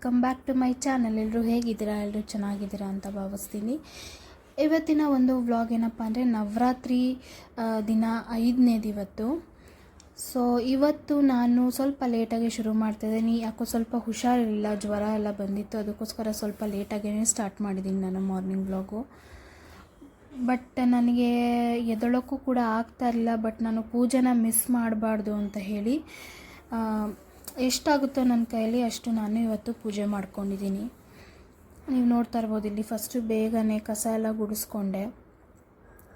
Welcome back to my channel ಎಲ್ಲರೂ ಹೇಗಿದ್ದೀರಾ? ಎಲ್ಲರೂ ಚೆನ್ನಾಗಿದ್ದೀರಾ ಅಂತ ಭಾವಿಸ್ತೀನಿ. ಇವತ್ತಿನ ಒಂದು ವ್ಲಾಗ್ ಏನಪ್ಪ ಅಂದರೆ ನವರಾತ್ರಿ ದಿನ ದಿನ ಐದನೇದಿವತ್ತು ಸೊ ಇವತ್ತು ನಾನು ಸ್ವಲ್ಪ ಲೇಟಾಗಿ ಶುರು ಮಾಡ್ತಾಯಿದ್ದೀನಿ ಯಾಕೋ ಸ್ವಲ್ಪ ಹುಷಾರಿಲ್ಲ, ಜ್ವರ ಎಲ್ಲ ಬಂದಿತ್ತು. ಅದಕ್ಕೋಸ್ಕರ ಸ್ವಲ್ಪ ಲೇಟಾಗೇ ಸ್ಟಾರ್ಟ್ ಮಾಡಿದ್ದೀನಿ ನಾನು ಮಾರ್ನಿಂಗ್ ವ್ಲಾಗು ಬಟ್ ನನಗೆ ಎದೊಳಕ್ಕೂ ಕೂಡ ಆಗ್ತಾ ಇರಲಿಲ್ಲ. ಬಟ್ ನಾನು ಪೂಜೆನ ಮಿಸ್ ಮಾಡಬಾರ್ದು ಅಂತ ಹೇಳಿ ಎಷ್ಟಾಗುತ್ತೋ ನನ್ನ ಕೈಯಲ್ಲಿ ಅಷ್ಟು ನಾನು ಇವತ್ತು ಪೂಜೆ ಮಾಡ್ಕೊಂಡಿದ್ದೀನಿ. ನೀವು ನೋಡ್ತಾ ಇರ್ಬೋದು, ಇಲ್ಲಿ ಫಸ್ಟು ಬೇಗನೆ ಕಸ ಎಲ್ಲ ಗುಡಿಸ್ಕೊಂಡೆ.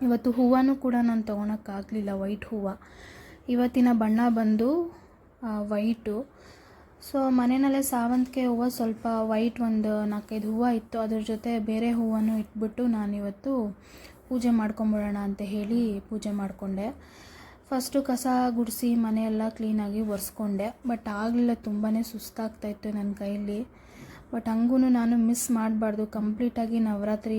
ಇವತ್ತು ಹೂವನೂ ಕೂಡ ನಾನು ತೊಗೊಳಕ್ಕಾಗಲಿಲ್ಲ ವೈಟ್ ಹೂವು. ಇವತ್ತಿನ ಬಣ್ಣ ಬಂದು ವೈಟು ಸೊ ಮನೆಯಲ್ಲೇ ಸಾವಂತಿಗೆ ಹೂವು ಸ್ವಲ್ಪ ವೈಟ್ ಒಂದು ನಾಲ್ಕೈದು ಹೂವು ಇತ್ತು. ಅದ್ರ ಜೊತೆ ಬೇರೆ ಹೂವನ್ನು ಇಟ್ಬಿಟ್ಟು ನಾನಿವತ್ತು ಪೂಜೆ ಮಾಡ್ಕೊಂಬಿಡೋಣ ಅಂತ ಹೇಳಿ ಪೂಜೆ ಮಾಡಿಕೊಂಡೆ. ಫಸ್ಟು ಕಸ ಗುಡಿಸಿ ಮನೆಯೆಲ್ಲ ಕ್ಲೀನಾಗಿ ಒರೆಸ್ಕೊಂಡೆ. ಬಟ್ ಆಗಲಿಲ್ಲ ತುಂಬಾ ಸುಸ್ತಾಗ್ತಾಯಿತ್ತು ನನ್ನ ಕೈಯಲ್ಲಿ ಬಟ್ ಹಂಗೂ ನಾನು ಮಿಸ್ ಮಾಡಬಾರ್ದು. ಕಂಪ್ಲೀಟಾಗಿ ನವರಾತ್ರಿ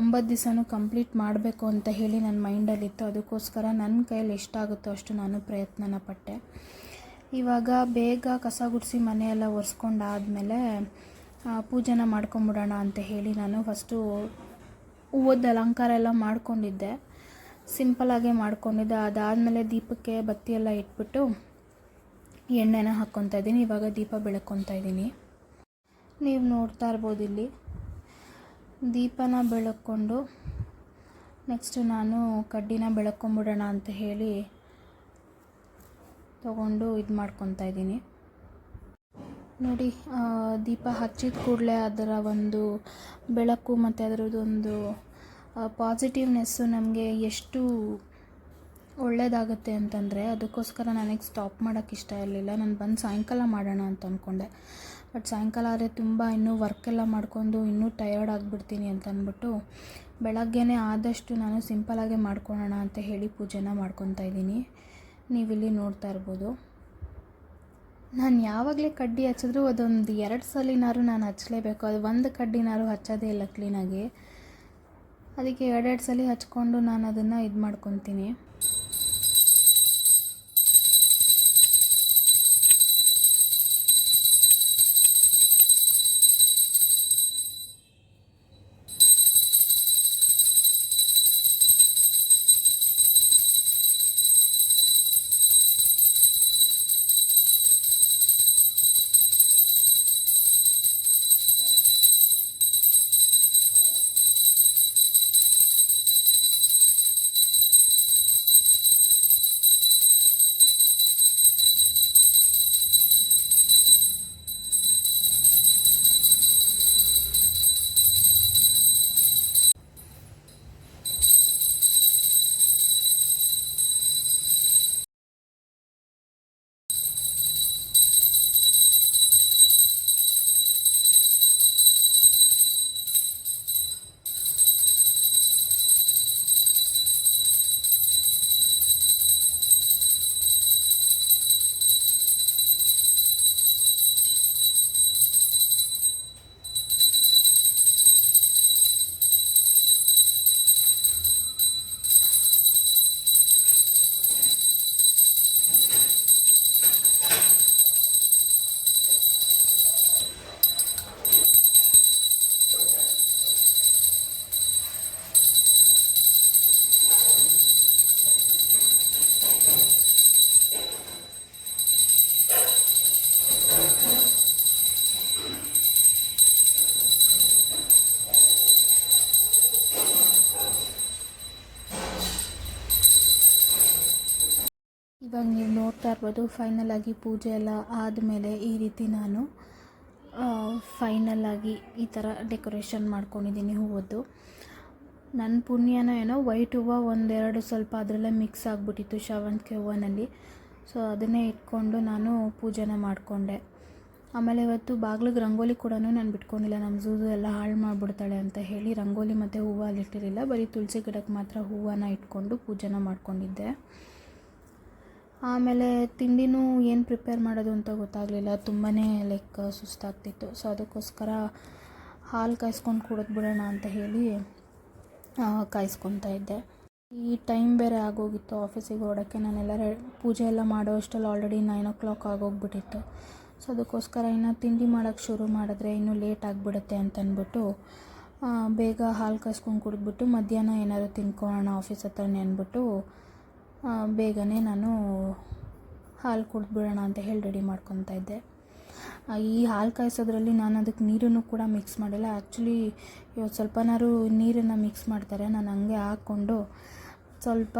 ಒಂಬತ್ತು ದಿವಸನೂ ಕಂಪ್ಲೀಟ್ ಮಾಡಬೇಕು ಅಂತ ಹೇಳಿ ನನ್ನ ಮೈಂಡಲ್ಲಿತ್ತು ಅದಕ್ಕೋಸ್ಕರ ನನ್ನ ಕೈಯಲ್ಲಿ ಎಷ್ಟಾಗುತ್ತೋ ಅಷ್ಟು ನಾನು ಪ್ರಯತ್ನನ ಪಟ್ಟೆ. ಇವಾಗ ಬೇಗ ಕಸ ಗುಡಿಸಿ ಮನೆಯೆಲ್ಲ ಒರೆಸ್ಕೊಂಡಾದಮೇಲೆ ಪೂಜೆನ ಮಾಡ್ಕೊಂಬಿಡೋಣ ಅಂತ ಹೇಳಿ ನಾನು ಫಸ್ಟು ಹೂವದ ಅಲಂಕಾರ ಎಲ್ಲ ಮಾಡ್ಕೊಂಡಿದ್ದೆ. ಸಿಂಪಲಾಗೆ ಮಾಡ್ಕೊಂಡಿದ್ದೆ. ಅದಾದಮೇಲೆ ದೀಪಕ್ಕೆ ಬತ್ತಿ ಎಲ್ಲ ಇಟ್ಬಿಟ್ಟು ಎಣ್ಣೆನ ಹಾಕ್ಕೊತಾ ಇದ್ದೀನಿ. ಇವಾಗ ದೀಪ ಬೆಳಕೊತಾ ಇದ್ದೀನಿ. ನೀವು ನೋಡ್ತಾ ಇರ್ಬೋದು ಇಲ್ಲಿ. ದೀಪನ ಬೆಳಕೊಂಡು ನೆಕ್ಸ್ಟ್ ನಾನು ಕಡ್ಡಿನ ಬೆಳಕೊಂಬಿಡೋಣ ಅಂತ ಹೇಳಿ ತಗೊಂಡು ಇದು ಮಾಡ್ಕೊತಾ ಇದ್ದೀನಿ. ನೋಡಿ ದೀಪ ಹಚ್ಚಿದ ಕೂಡಲೇ ಅದರ ಒಂದು ಬೆಳಕು ಮತ್ತು ಅದರದ್ದೊಂದು ಪಾಸಿಟಿವ್ನೆಸ್ಸು ನಮಗೆ ಎಷ್ಟು ಒಳ್ಳೆಯದಾಗುತ್ತೆ ಅಂತಂದರೆ ಅದಕ್ಕೋಸ್ಕರ ನನಗೆ ಸ್ಟಾಪ್ ಮಾಡೋಕ್ಕೆ ಇಷ್ಟ ಇರಲಿಲ್ಲ. ನಾನು ಬಂದು ಸಾಯಂಕಾಲ ಮಾಡೋಣ ಅಂತ ಅಂದ್ಕೊಂಡೆ ಬಟ್ ಸಾಯಂಕಾಲ ಆದರೆ ತುಂಬ ಇನ್ನೂ ವರ್ಕೆಲ್ಲ ಮಾಡ್ಕೊಂಡು ಇನ್ನೂ ಟಯರ್ಡ್ ಆಗಿಬಿಡ್ತೀನಿ ಅಂತ ಅಂದ್ಬಿಟ್ಟು ಬೆಳಗ್ಗೆನೇ ಆದಷ್ಟು ನಾನು ಸಿಂಪಲಾಗೆ ಮಾಡ್ಕೊಳ್ಳೋಣ ಅಂತ ಹೇಳಿ ಪೂಜೆನ ಮಾಡ್ಕೊತಾ ಇದ್ದೀನಿ. ನೀವಿಲ್ಲಿ ನೋಡ್ತಾ ಇರ್ಬೋದು. ನಾನು ಯಾವಾಗಲೇ ಕಡ್ಡಿ ಹಚ್ಚಿದ್ರು ಅದೊಂದು ಎರಡು ಸಲಿನಾರು ನಾನು ಹಚ್ಚಲೇಬೇಕು ಅದು ಒಂದು ಕಡ್ಡಿನಾರು ಹಚ್ಚೋದೇ ಇಲ್ಲ ಕ್ಲೀನಾಗಿ ಅದಕ್ಕೆ ಎರಡೆರಡು ಸಲ ಹಚ್ಕೊಂಡು ನಾನು ಅದನ್ನು ಇದು ಮಾಡ್ಕೊತೀನಿ ಇವಾಗ ನೀವು ನೋಡ್ತಾ ಇರ್ಬೋದು ಫೈನಲ್ ಆಗಿ ಪೂಜೆ ಎಲ್ಲ ಆದಮೇಲೆ ಈ ರೀತಿ ನಾನು ಫೈನಲ್ ಆಗಿ ಈ ಥರ ಡೆಕೋರೇಷನ್ ಮಾಡ್ಕೊಂಡಿದ್ದೀನಿ ಹೂವದ್ದು. ನನ್ನ ಪುಣ್ಯನೋ ಏನೋ ವೈಟ್ ಹೂವು ಒಂದೆರಡು ಸ್ವಲ್ಪ ಅದರಲ್ಲೇ ಮಿಕ್ಸ್ ಆಗಿಬಿಟ್ಟಿತ್ತು ಶಾವಂತಿಗೆ ಹೂವಿನಲ್ಲಿ. ಸೊ ಅದನ್ನೇ ಇಟ್ಕೊಂಡು ನಾನು ಪೂಜೆನ ಮಾಡಿಕೊಂಡೆ. ಆಮೇಲೆ ಇವತ್ತು ಬಾಗ್ಲಿಗೆ ರಂಗೋಲಿ ಕೂಡ ನಾನು ಬಿಟ್ಕೊಂಡಿಲ್ಲ. ನಮ್ಮ ಝೂದು ಎಲ್ಲ ಹಾಳು ಮಾಡಿಬಿಡ್ತಾಳೆ ಅಂತ ಹೇಳಿ ರಂಗೋಲಿ ಮತ್ತು ಹೂವು ಅಲ್ಲಿ ಇಟ್ಟಿರಲಿಲ್ಲ ಬರೀ ತುಳಸಿ ಗಿಡಕ್ಕೆ ಮಾತ್ರ ಹೂವನ್ನ ಇಟ್ಕೊಂಡು ಪೂಜೆನ ಮಾಡ್ಕೊಂಡಿದ್ದೆ. ಆಮೇಲೆ ತಿಂಡಿನೂ ಏನು ಪ್ರಿಪೇರ್ ಮಾಡೋದು ಅಂತ ಗೊತ್ತಾಗಲಿಲ್ಲ. ತುಂಬಾ ಲೈಕ್ ಸುಸ್ತಾಗ್ತಿತ್ತು. ಸೊ ಅದಕ್ಕೋಸ್ಕರ ಹಾಲು ಕಾಯಿಸ್ಕೊಂಡು ಕುಡಿದು ಬಿಡೋಣ ಅಂತ ಹೇಳಿ ಕಾಯಿಸ್ಕೊತಾ ಇದ್ದೆ. ಈ ಟೈಮ್ ಬೇರೆ ಆಗೋಗಿತ್ತು. ಆಫೀಸಿಗೆ ಹೊರಡೋಕ್ಕೆ ನಾನೆಲ್ಲ ಪೂಜೆ ಎಲ್ಲ ಮಾಡೋ ಅಷ್ಟರಲ್ಲಿ ಆಲ್ರೆಡಿ ನೈನ್ ಓ ಕ್ಲಾಕ್ ಆಗೋಗ್ಬಿಟ್ಟಿತ್ತು. ಸೊ ಅದಕ್ಕೋಸ್ಕರ ಇನ್ನು ತಿಂಡಿ ಮಾಡೋಕ್ಕೆ ಶುರು ಮಾಡಿದ್ರೆ ಇನ್ನೂ ಲೇಟ್ ಆಗಿಬಿಡುತ್ತೆ ಅಂತ ಅಂದ್ಬಿಟ್ಟು ಬೇಗ ಹಾಲು ಕಾಯಿಸ್ಕೊಂಡು ಕುಡಿದ್ಬಿಟ್ಟು ಮಧ್ಯಾಹ್ನ ಏನಾದರೂ ತಿನ್ಕೊಳ್ಳೋಣ ಆಫೀಸ್ ಹತ್ರನೇ ಅಂದ್ಬಿಟ್ಟು ಬೇಗನೆ ನಾನು ಹಾಲು ಕುಡಿದ್ಬಿಡೋಣ ಅಂತ ಹೇಳಿ ರೆಡಿ ಮಾಡ್ಕೊತಾ ಇದ್ದೆ. ಈ ಹಾಲು ಕಾಯಿಸೋದ್ರಲ್ಲಿ ನಾನು ಅದಕ್ಕೆ ನೀರನ್ನು ಕೂಡ ಮಿಕ್ಸ್ ಮಾಡಿಲ್ಲ. ಆ್ಯಕ್ಚುಲಿ ಇವತ್ತು ಸ್ವಲ್ಪನಾರು ನೀರನ್ನು ಮಿಕ್ಸ್ ಮಾಡ್ತಾರೆ. ನಾನು ಹಂಗೆ ಹಾಕ್ಕೊಂಡು ಸ್ವಲ್ಪ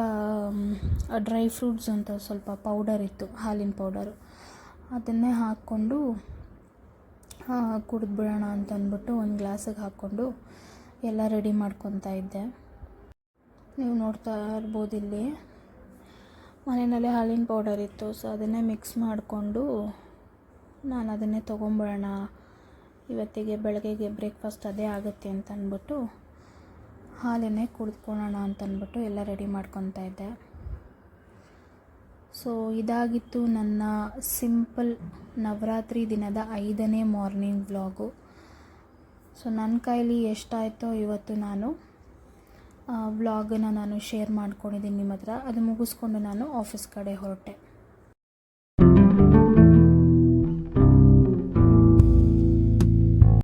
ಡ್ರೈ ಫ್ರೂಟ್ಸ್ ಅಂತ ಸ್ವಲ್ಪ ಪೌಡರ್ ಇತ್ತು, ಹಾಲಿನ ಪೌಡರು. ಅದನ್ನೇ ಹಾಕ್ಕೊಂಡು ಕುಡಿದ್ಬಿಡೋಣ ಅಂತ ಅಂದ್ಬಿಟ್ಟು ಒಂದು ಗ್ಲಾಸಿಗೆ ಹಾಕ್ಕೊಂಡು ಎಲ್ಲ ರೆಡಿ ಮಾಡ್ಕೊತಾ ಇದ್ದೆ. ನೀವು ನೋಡ್ತಾ ಇರ್ಬೋದು ಇಲ್ಲಿ. ಮನೆಯಲ್ಲೇ ಹಾಲಿನ ಪೌಡರ್ ಇತ್ತು ಸೊ ಅದನ್ನೇ ಮಿಕ್ಸ್ ಮಾಡಿಕೊಂಡು ನಾನು ಅದನ್ನೇ ತೊಗೊಂಬಿಡೋಣ ಇವತ್ತಿಗೆ ಬೆಳಗ್ಗೆಗೆ ಬ್ರೇಕ್ಫಾಸ್ಟ್ ಅದೇ ಆಗುತ್ತೆ ಅಂತ ಅಂದ್ಬಿಟ್ಟು ಹಾಲನ್ನೇ ಕುಡಿದ್ಕೊಳ್ಳೋಣ ಅಂತ ಅಂದ್ಬಿಟ್ಟು ಎಲ್ಲ ರೆಡಿ ಮಾಡ್ಕೊತಾ ಇದ್ದೆ. ಸೊ ಇದಾಗಿತ್ತು ನನ್ನ ಸಿಂಪಲ್ ನವರಾತ್ರಿ ದಿನದ ಐದನೇ ಮಾರ್ನಿಂಗ್ ವ್ಲಾಗು ಸೊ ನನ್ನ ಕೈಲಿ ಎಷ್ಟಾಯಿತೋ ಇವತ್ತು ನಾನು ವ್ಲಾಗನ್ನು ನಾನು ಶೇರ್ ಮಾಡ್ಕೊಂಡಿದ್ದೀನಿ ನಿಮ್ಮ ಹತ್ರ. ಅದು ಮುಗಿಸ್ಕೊಂಡು ನಾನು ಆಫೀಸ್ ಕಡೆ ಹೊರಟೆ.